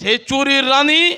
সেই চুরির রানী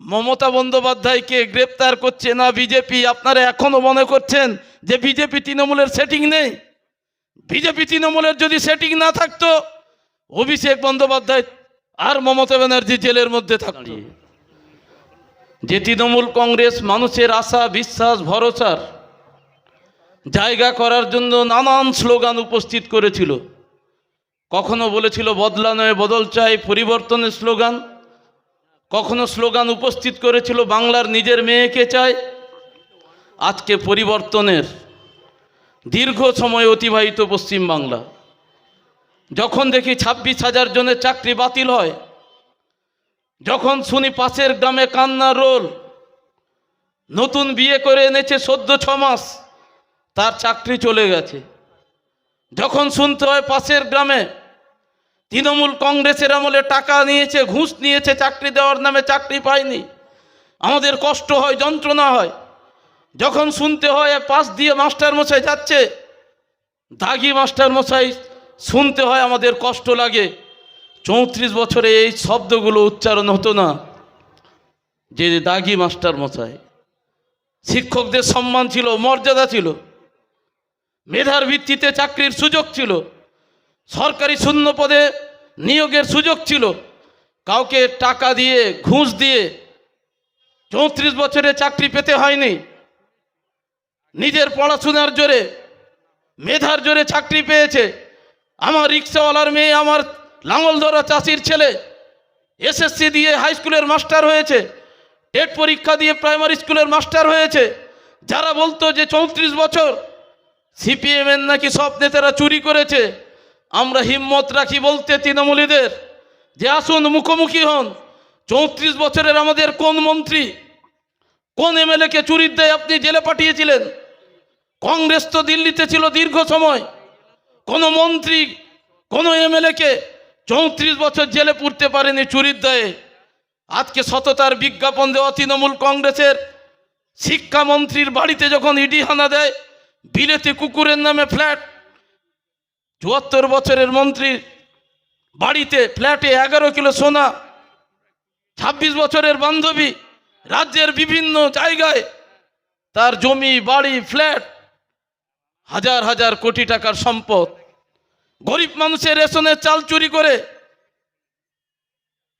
মমতা বন্দ্যোপাধ্যায়কে গ্রেপ্তার করছে না বিজেপি আপনারা এখনও মনে করছেন যে বিজেপি তৃণমূলের সেটিং নেই? বিজেপি তৃণমূলের যদি সেটিং না থাকতো অভিষেক বন্দ্যোপাধ্যায় আর মমতা ব্যানার্জি জেলের মধ্যে থাকতো। যে তৃণমূল কংগ্রেস মানুষের আশা বিশ্বাস ভরসার জায়গা করার জন্য নানান স্লোগান উপস্থিত করেছিল। কখনো বলেছিল বদলা নয় বদল চাই পরিবর্তনের স্লোগান। কখনো স্লোগান উপস্থিত করেছিল, বাংলার নিজের মেয়েকে চায়? আজকে পরিবর্তনের দীর্ঘ সময় অতিবাহিত পশ্চিম বাংলা। যখন দেখি ছাব্বিশ হাজার জনের চাকরি বাতিল হয়, যখন শুনি পাশের গ্রামে কান্না রোল, নতুন বিয়ে করে এনেছে সদ্য ছ মাস, তার চাকরি চলে গেছে। যখন শুনতে হয় পাশের গ্রামে তৃণমূল কংগ্রেসের আমলে টাকা নিয়েছে, ঘুষ নিয়েছে, চাকরি দেওয়ার নামে চাকরি পায়নি। আমাদের কষ্ট হয়, যন্ত্রণা হয়। যখন শুনতে হয়, পাশ দিয়ে মাস্টার মশাই যাচ্ছে, দাগি মাস্টার মশাই শুনতে হয়, আমাদের কষ্ট লাগে। চৌত্রিশ বছরে এই শব্দগুলো উচ্চারণ হতো না। যে দাগি মাস্টার মশাই, শিক্ষকদের সম্মান ছিল, মর্যাদা ছিল। মেধার ভিত্তিতে চাকরির সুযোগ ছিল। সরকারি শূন্য পদে নিয়োগের সুযোগ ছিল। কাউকে টাকা দিয়ে, ঘুষ দিয়ে চৌত্রিশ বছরে চাকরি পেতে হয়নি। নিজের পড়াশোনার জোরে, মেধার জোরে চাকরি পেয়েছে। আমার রিক্সাওয়ালার মেয়ে, আমার লাঙল ধরা চাষির ছেলে এসএসসি দিয়ে হাই স্কুলের মাস্টার হয়েছে, টেট পরীক্ষা দিয়ে প্রাইমারি স্কুলের মাস্টার হয়েছে। যারা বলতো যে চৌত্রিশ বছর, সিপিএমের নাকি সব নেতারা চুরি করেছে। আমরা হিম্মত রাখি বলতে তৃণমূলীদের যে আসুন মুখোমুখি হন। চৌত্রিশ বছরের আমাদের কোন মন্ত্রী, কোন এমএলএকে চুরির দেয় আপনি জেলে পাঠিয়েছিলেন? কংগ্রেস তো দিল্লিতে ছিল দীর্ঘ সময়। কোনো মন্ত্রী, কোনো এমএলএকে চৌত্রিশ বছর জেলে পুরতে পারেনি চুরির দায়ে। আজকে সততার বিজ্ঞাপন দেওয়া তৃণমূল কংগ্রেসের শিক্ষামন্ত্রীর বাড়িতে যখন ইডি হানা দেয়, বিলেতে কুকুরের নামে ফ্ল্যাট চুয়াত্তর বছরের মন্ত্রী বাড়িতে ফ্ল্যাটে এগারো কিলো সোনা, ছাব্বিশ বছরের বান্ধবী, রাজ্যের বিভিন্ন জায়গায় তার জমি, বাড়ি, ফ্ল্যাট, হাজার হাজার কোটি টাকার সম্পদ। গরিব মানুষের রেশনের চাল চুরি করে,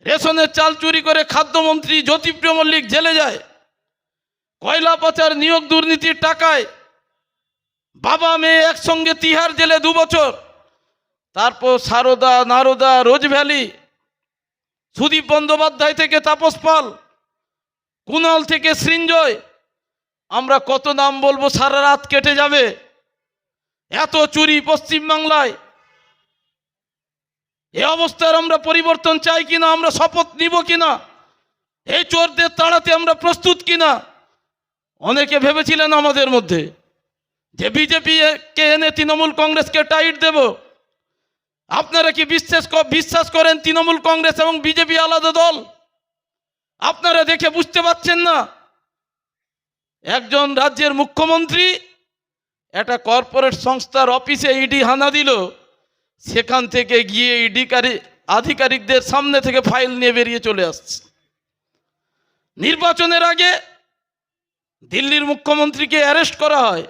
রেশনের চাল চুরি করে খাদ্যমন্ত্রী জ্যোতিপ্রিয় মল্লিক জেলে যায়। কয়লা পাচার নিয়োগ দুর্নীতির টাকায় বাবা, মেয়ে একসঙ্গে তিহার জেলে দু বছর। তারপর সারদা, নারদা, রোজ ভ্যালি, সুদীপ বন্দ্যোপাধ্যায় থেকে তাপস পাল, কুণাল থেকে সৃঞ্জয়। আমরা কত নাম বলব, সারা রাত কেটে যাবে। এত চুরি পশ্চিমবাংলায় এ অবস্থার আমরা পরিবর্তন চাই কিনা, আমরা শপথ নিব কিনা? এই চোরদের তাড়াতে আমরা প্রস্তুত কিনা? অনেকে ভেবেছিলেন আমাদের মধ্যে যে বিজেপি কে এনে তৃণমূল কংগ্রেসকে টাইট দেব। আপনারা কি বিশ্বাস বিশ্বাস করেন তৃণমূল কংগ্রেস এবং বিজেপি আলাদা দল? আপনারা দেখে বুঝতে পারছেন না। একজন রাজ্যের মুখ্যমন্ত্রী একটা কর্পোরেট সংস্থার অফিসে ইডি হানা দিল। সেখান থেকে গিয়ে ইডিকারী আধিকারিকদের সামনে থেকে ফাইল নিয়ে বেরিয়ে চলে আসছে। নির্বাচনের আগে দিল্লির মুখ্যমন্ত্রীকে অ্যারেস্ট করা হয়।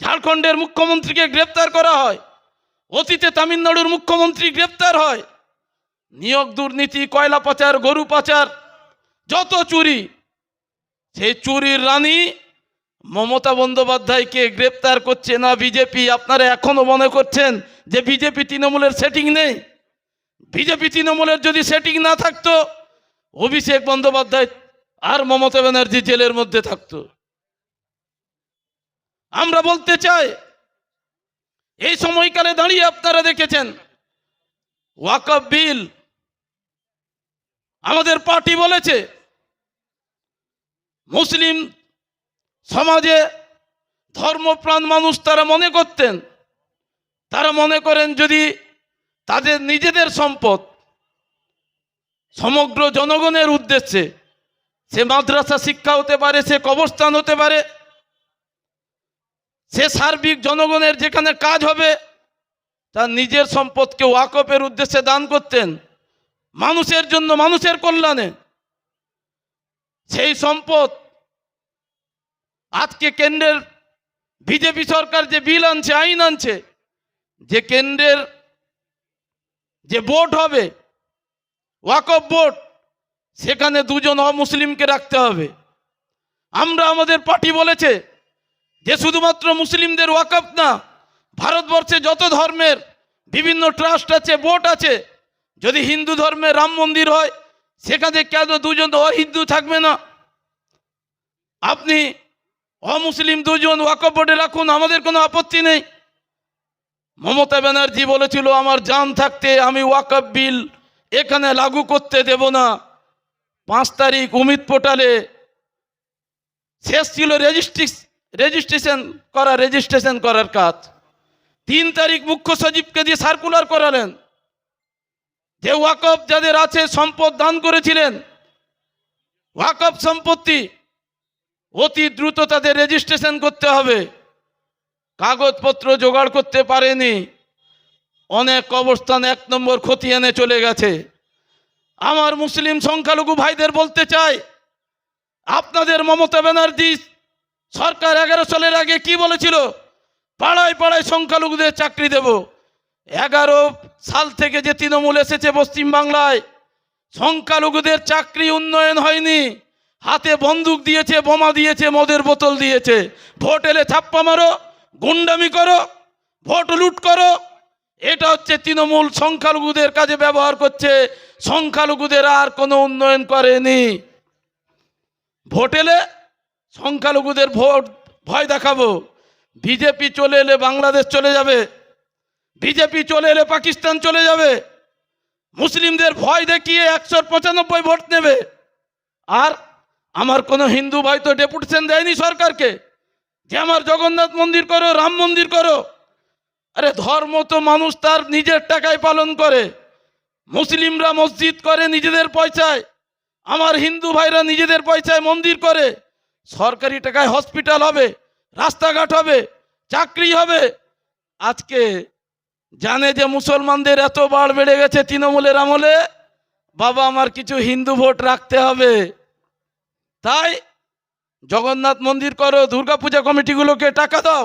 ঝাড়খণ্ডের মুখ্যমন্ত্রীকে গ্রেপ্তার করা হয়। অতীতে তামিলনাড়ুর মুখ্যমন্ত্রী গ্রেপ্তার হয়। নিয়োগ দুর্নীতি, কয়লা পাচার, গরু পাচার, যত চুরি, সেই চুরির রানী মমতা বন্দ্যোপাধ্যায়কে গ্রেপ্তার করছে না বিজেপি। আপনারা এখনও মনে করছেন যে বিজেপি তৃণমূলের সেটিং নেই? বিজেপি তৃণমূলের যদি সেটিং না থাকতো, অভিষেক বন্দ্যোপাধ্যায় আর মমতা ব্যানার্জি জেলের মধ্যে থাকতো। আমরা বলতে চাই এই সময়কালে দাঁড়িয়ে আপনারা দেখেছেন। ওয়াকফ বিল আমাদের পার্টি বলেছে, মুসলিম সমাজে ধর্মপ্রাণ মানুষ তারা মনে করতেন, তারা মনে করেন যদি তাদের নিজেদের সম্পদ সমগ্র জনগণের উদ্দেশ্যে, সে মাদ্রাসা শিক্ষা হতে পারে, সে কবরস্থান হতে পারে সে সার্বিক জনগণের যেখানে কাজ হবে তার নিজের সম্পদকে ওয়াকফের উদ্দেশ্যে দান করতেন, মানুষের জন্য, মানুষের কল্যাণে। সেই সম্পদ আজকে কেন্দ্রের বিজেপি সরকার যে বিল আনছে, আইন আনছে, যে কেন্দ্রের যে বোর্ড হবে, ওয়াকফ বোর্ড সেখানে দুজন অমুসলিমকে রাখতে হবে। আমরা আমাদের পার্টি বলেছে যে শুধুমাত্র মুসলিমদের ওয়াকফ না, ভারতবর্ষে যত ধর্মের বিভিন্ন ট্রাস্ট আছে, বোর্ড আছে, যদি হিন্দু ধর্মে রাম মন্দির হয়, সেখানে কেন দুজন অহিন্দু থাকবে না? আপনি অমুসলিম দুজন ওয়াকফ বোর্ডে রাখুন, আমাদের কোনো আপত্তি নেই। মমতা ব্যানার্জি বলেছিল, আমার জান থাকতে আমি ওয়াকফ বিল এখানে লাগু করতে দেব না। পাঁচ তারিখ উমিদ পোর্টালে শেষ ছিল রেজিস্ট্রি রেজিস্ট্রেশন করা রেজিস্ট্রেশন করার কাজ। তিন তারিখ মুখ্য সচিবকে দিয়ে সার্কুলার করালেন। যে ওয়াকফ যাদের আছে, সম্পদ দান করেছিলেন, ওয়াকফ সম্পত্তি অতি দ্রুত তাদের রেজিস্ট্রেশন করতে হবে। কাগজপত্র জোগাড় করতে পারেনি। অনেক অবস্থান এক নম্বর এনে চলে গেছে। আমার মুসলিম সংখ্যালঘু ভাইদের বলতে চাই, আপনাদের মমতা ব্যানার্জি সরকার এগারো সালের আগে কি বলেছিল? পাড়ায় পাড়ায় সংখ্যালঘুদের চাকরি দেব। এগারো সাল থেকে যে তৃণমূল এসেছে পশ্চিমবাংলায়, সংখ্যালঘুদের চাকরি উন্নয়ন হয়নি। হাতে বন্দুক দিয়েছে, বোমা দিয়েছে, মদের বোতল দিয়েছে। ভোট এলে ছাপ্পা মারো, গুন্ডামি করো, ভোট লুট করো। এটা হচ্ছে তৃণমূল সংখ্যালঘুদের কাজে ব্যবহার করছে। সংখ্যালঘুদের আর কোনো উন্নয়ন করেনি। ভোট এলে সংখ্যালঘুদের ভোট, ভয় দেখাবো। বিজেপি চলে এলে বাংলাদেশ চলে যাবে। বিজেপি চলে এলে পাকিস্তান চলে যাবে। মুসলিমদের ভয় দেখিয়ে একশো পঁচানব্বই ভোট নেবে। আর আমার কোনো হিন্দু ভাই তো ডেপুটেশন দেয়নি সরকারকে। যে আমার জগন্নাথ মন্দির করো, রাম মন্দির করো। আরে ধর্ম তো মানুষ তার নিজের টাকায় পালন করে। মুসলিমরা মসজিদ করে নিজেদের পয়সায়। আমার হিন্দু ভাইরা নিজেদের পয়সায় মন্দির করে। সরকারি টাকায় হসপিটাল হবে, রাস্তাঘাট হবে, চাকরি হবে। আজকে জানে যে মুসলমানদের এত বাড় বেড়ে গেছে তৃণমূলের আমলে, বাবা আমার কিছু হিন্দু ভোট রাখতে হবে। তাই জগন্নাথ মন্দির করো দুর্গাপূজা কমিটিগুলোকে টাকা দাও।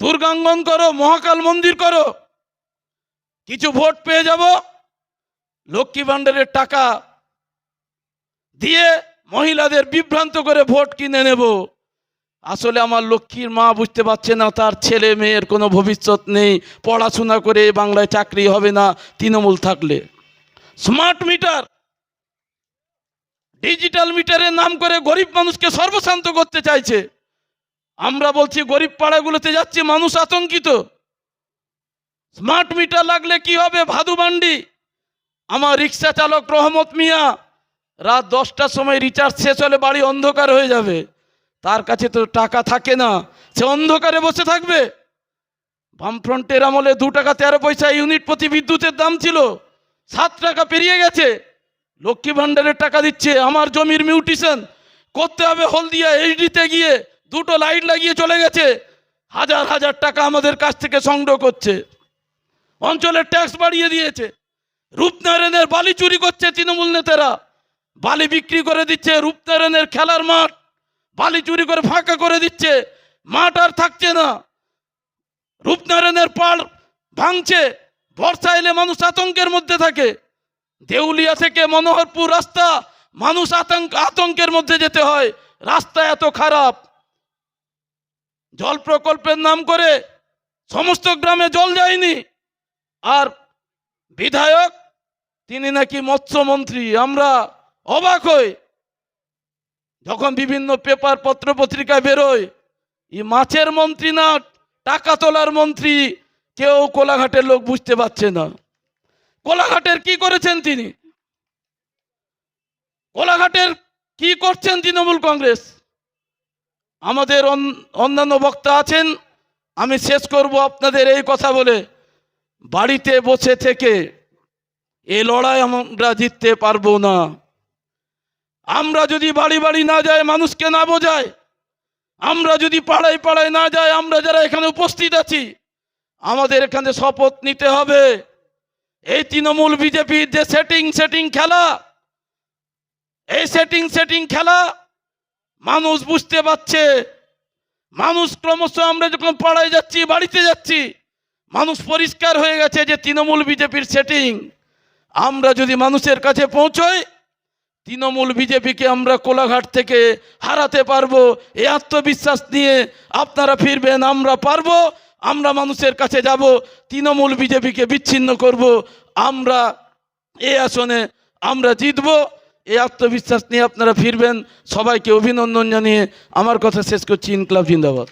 দুর্গাঙ্গন করো, মহাকাল মন্দির করো। কিছু ভোট পেয়ে যাব। লক্ষ্মী ভাণ্ডারের টাকা দিয়ে মহিলাদের বিভ্রান্ত করে ভোট কিনে নেব। আসলে আমার লক্ষ্মীর মা বুঝতে পারছে না, তার ছেলে মেয়ের কোনো ভবিষ্যৎ নেই, পড়াশোনা করে বাংলায় চাকরি হবে না তৃণমূল থাকলে। স্মার্ট মিটার, ডিজিটাল মিটারের নাম করে গরিব মানুষকে সর্বশান্ত করতে চাইছে। আমরা বলছি, গরিব পাড়াগুলোতে যাচ্ছি মানুষ আতঙ্কিত। স্মার্ট মিটার লাগলে কি হবে ভাদুবান্ডি আমার রিক্সা চালক রহমত মিয়া রাত দশটার সময় রিচার্জ শেষ হলে বাড়ি অন্ধকার হয়ে যাবে। তার কাছে তো টাকা থাকে না। সে অন্ধকারে বসে থাকবে। বামফ্রন্টের আমলে দু টাকা তেরো পয়সা ইউনিট প্রতি বিদ্যুতের দাম ছিল। সাত টাকা পেরিয়ে গেছে। লক্ষ্মী ভাণ্ডারের টাকা দিচ্ছে। আমার জমির মিউটিশন করতে হবে হলদিয়া এইচডিতে গিয়ে দুটো লাইট লাগিয়ে চলে গেছে। হাজার হাজার টাকা আমাদের কাছ থেকে সংগ্রহ করছে। অঞ্চলের ট্যাক্স বাড়িয়ে দিয়েছে। রূপনারায়ণের বালি চুরি করছে তৃণমূল নেতারা। বালি বিক্রি করে দিচ্ছে রূপনারায়ণের খেলার মাঠ, বালি চুরি করে ফাঁকা করে দিচ্ছে, মাঠ আর থাকছে না। রূপনারায়ণের পাড় ভাঙছে, বর্ষা এলে মানুষ আতঙ্কের মধ্যে থাকে। দেউলিয়া থেকে মনোহরপুর রাস্তা, মানুষ আতঙ্ক, আতঙ্কের মধ্যে যেতে হয়, রাস্তা এত খারাপ। জল প্রকল্পের নাম করে সমস্ত গ্রামে জল যায়নি। আর বিধায়ক, তিনি নাকি মৎস্যমন্ত্রী, আমরা অবাক হই। যখন বিভিন্ন পেপার, পত্র পত্রিকায় বেরোয় ই মাছের মন্ত্রী না, টাকা তোলার মন্ত্রী? কেউ কোলাঘাটের লোক বুঝতে পারছে না। কোলাঘাটের কি করেছেন তিনি? কোলাঘাটের কি করছেন তৃণমূল কংগ্রেস? আমাদের অন্যান্য বক্তা আছেন, আমি শেষ করব আপনাদের এই কথা বলে। বাড়িতে বসে থেকে এ লড়াই আমরা জিততে পারব না। আমরা যদি বাড়ি বাড়ি না যাই, মানুষকে না বোঝায়, আমরা যদি পাড়ায় পাড়ায় না যাই, আমরা যারা এখানে উপস্থিত আছি, আমাদের এখানে শপথ নিতে হবে। এই তৃণমূল বিজেপির যে সেটিং সেটিং খেলা, এই সেটিং সেটিং খেলা, মানুষ বুঝতে পারছে। মানুষ ক্রমশ আমরা যখন পাড়ায় যাচ্ছি, বাড়িতে যাচ্ছি, মানুষ পরিষ্কার হয়ে গেছে যে তৃণমূল বিজেপির সেটিং আমরা যদি মানুষের কাছে পৌঁছই তৃণমূল বিজেপিকে আমরা কোলাঘাট থেকে হারাতে পারব, এ আত্মবিশ্বাস নিয়ে আপনারা ফিরবেন, আমরা পারব, আমরা মানুষের কাছে যাব, তৃণমূল বিজেপিকে বিচ্ছিন্ন করব, আমরা এই আসনে আমরা জিতব এই আত্মবিশ্বাস নিয়ে আপনারা ফিরবেন। সবাইকে অভিনন্দন জানিয়ে আমার কথা শেষ করছি। ইনকলাব জিন্দাবাদ।